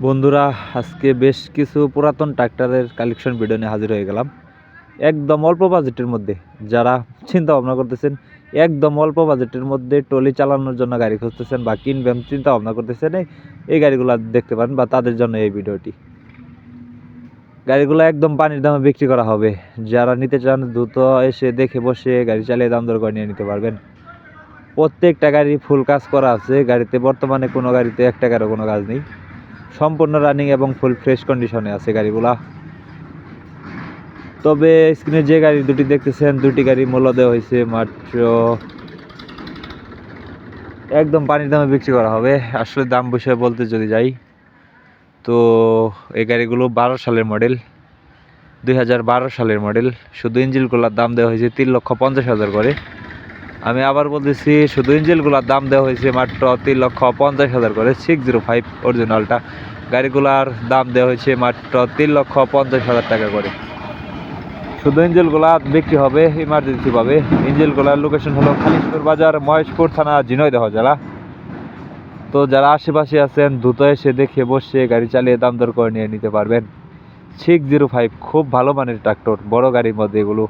বন্ধুরা, আজকে বেশ কিছু পুরাতন ট্রাক্টরের কালেকশন ভিডিও নিয়ে হাজির হয়ে গেলাম। একদম অল্প বাজেটের মধ্যে। যারা চিন্তা ভাবনা করতেছেন, একদম অল্প বাজেটের মধ্যে ট্রলি চালানোর জন্য গাড়ি খুঁজতেছেন বা কিনবেন চিন্তা ভাবনা করতেছেন, এই- এই গাড়িগুলো দেখতে পারেন বা তাদের জন্য এই ভিডিওটি গাড়িগুলো একদম পানির দামে বিক্রি করা হবে। যারা নিতে চান, দ্রুত এসে দেখে বসে গাড়ি চালিয়ে দাম দর করে নিয়ে নিতে পারবেন। প্রত্যেকটা গাড়ি ফুল কাজ করা আছে। গাড়িতে বর্তমানে কোনো গাড়িতে এক টাকারও কোনো কাজ নেই। সম্পূর্ণ রানিং এবং ফুল ফ্রেশ কন্ডিশনে আছে গাড়িগুলা। তবে স্ক্রিনে যে গাড়ি দুটি দেখতেছেন, দুটি গাড়ি মূল্য দেওয়া হয়েছে মাত্র একদম পানির দামে বিক্রি করা হবে। আসলে দাম বিষয়ে বলতে যদি যাই, তো এই গাড়িগুলো বারো সালের মডেল দুই হাজার বারো সালের মডেল শুধু ইঞ্জিনগুলোর দাম দেওয়া হয়েছে তিন লক্ষ পঞ্চাশ হাজার করে। আমি আবার বলতেছি, শুধু ইঞ্জিনগুলোর দাম দেওয়া হয়েছে মাত্র তিন লক্ষ পঞ্চাশ হাজার করে। সিক্স জিরো ফাইভ অরিজিনালটা গাড়িগুলার দাম দেওয়া হয়েছে মাত্র তিন লক্ষ পঞ্চাশ হাজার টাকা করে। শুধু ইঞ্জিনগুলা বিক্রি হবে ইমার্জেন্সি পাবে ইঞ্জিনগুলার লোকেশন হলো খালিশপুর বাজার, মহেশপুর থানা, ঝিনইদহ জেলা। তো যারা আশেপাশে আছেন, দ্রুত এসে দেখে বসে গাড়ি চালিয়ে দাম দর করে নিয়ে নিতে পারবেন। সিক্স জিরো ফাইভ খুব ভালো মানের ট্রাক্টর বড় গাড়ির মধ্যে এগুলো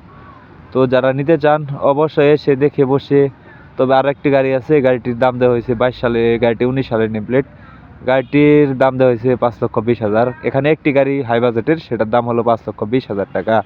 তো যারা নিতে চান, অবশ্যই এসে দেখে বসে। তবে আর একটি গাড়ি আছে, গাড়িটির দাম দেওয়া হয়েছে বাইশ সালে, গাড়িটি উনিশ সালের নেমপ্লেট গাড়িটির দাম দেওয়া হয়েছে পাঁচ লক্ষ বিশ হাজার। এখানে একটি গাড়ি হাই বাজেটের সেটার দাম হলো পাঁচ লক্ষ বিশ হাজার টাকা।